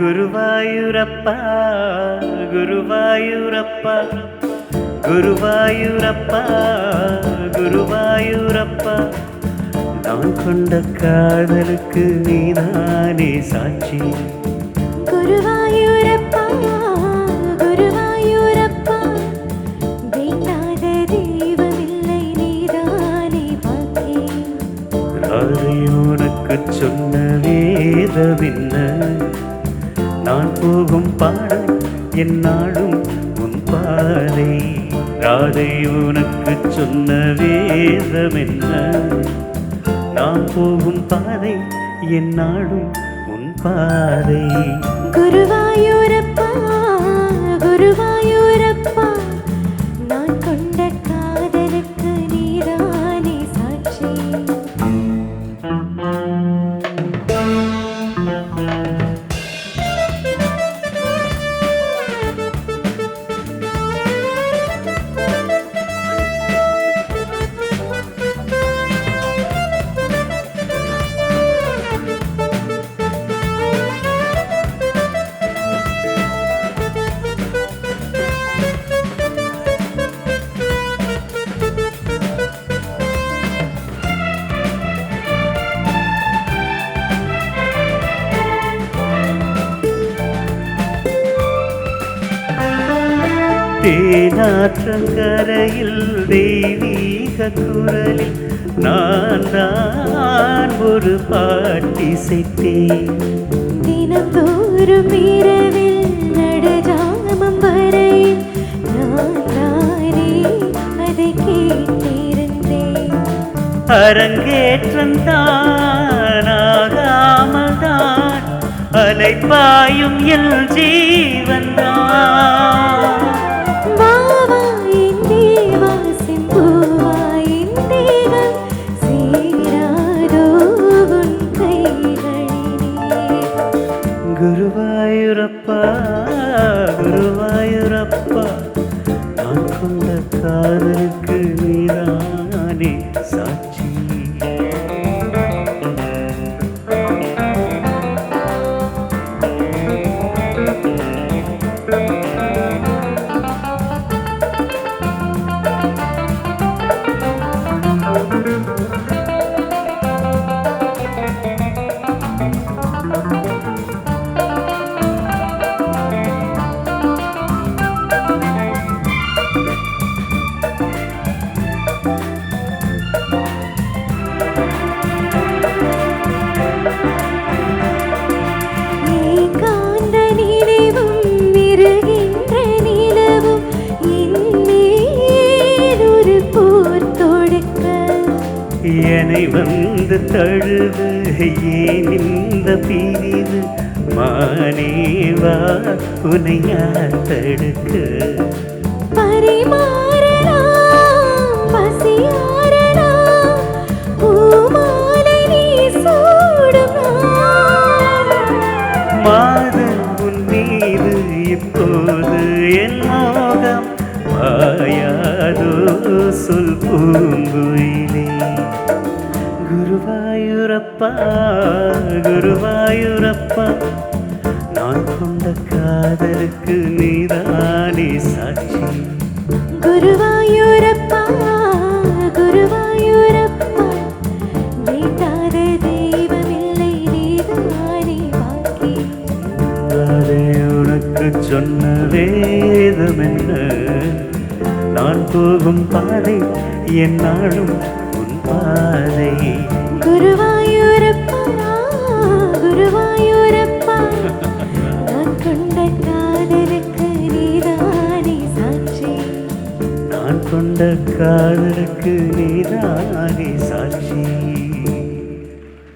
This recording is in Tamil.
குருவாயூரப்பா குருவாயூரப்பா குருவாயூரப்பா குருவாயூரப்பா. நான் கொண்ட காதலுக்கு நீதானே சாட்சி. குருவாயூரப்பா குருவாயூரப்பா வேண்டாத தெய்வமில்லை நீதானே பாக்கி. ராதை உனக்கு சொன்ன வேதமின்ன நான் போகும் பாடம் என் நாடும் உன் பாதை ராதை உனக்கு சொன்ன வேதம் என்ன? நான் போகும் பாதை என் நாடும் உன் பாதை. குருவாயூரப்பா தேனாற்றங்கரையில் தெய்வீக குரலில் நான் தான் ஒரு பாட்டிசைத்தேன் தினந்தோறும் இரவில் நடுஜாமம் வரையில் நான் தானே அதை கேட்டிருந்தேன். அரங்கேற்றம் தான் தான் அலைப்பாயும் என் ஜீவன் வாவாயின் குருவாயூரப்பா குருவாயூரப்பா என்னை வந்து தழுது ஏன் இந்த பிரிவு? மானேவா உனை யார் தடுக்க? பரிமாறலாம் பசியா மாயாதோ சொல் பூங்குயிலே. குருவாயூரப்பா குருவாயூரப்பா நான் கொண்ட காதலுக்கு நீதானே சாட்சி. குருவாயூரப்பா குருவாயூரப்பா வேண்டாத தெய்வமில்லை நீதானே பாக்கி அதே உனக்கு சொன்ன வேதம் என்ன? நான் போகும் பாதை என் நாளும் உன் பாதை. குருவாயூரப்பா குருவாயூரப்பா நான் கொண்ட காதலுக்கு நீதானே சாட்சி. நான் கொண்ட காதலுக்கு நீதானே சாட்சி.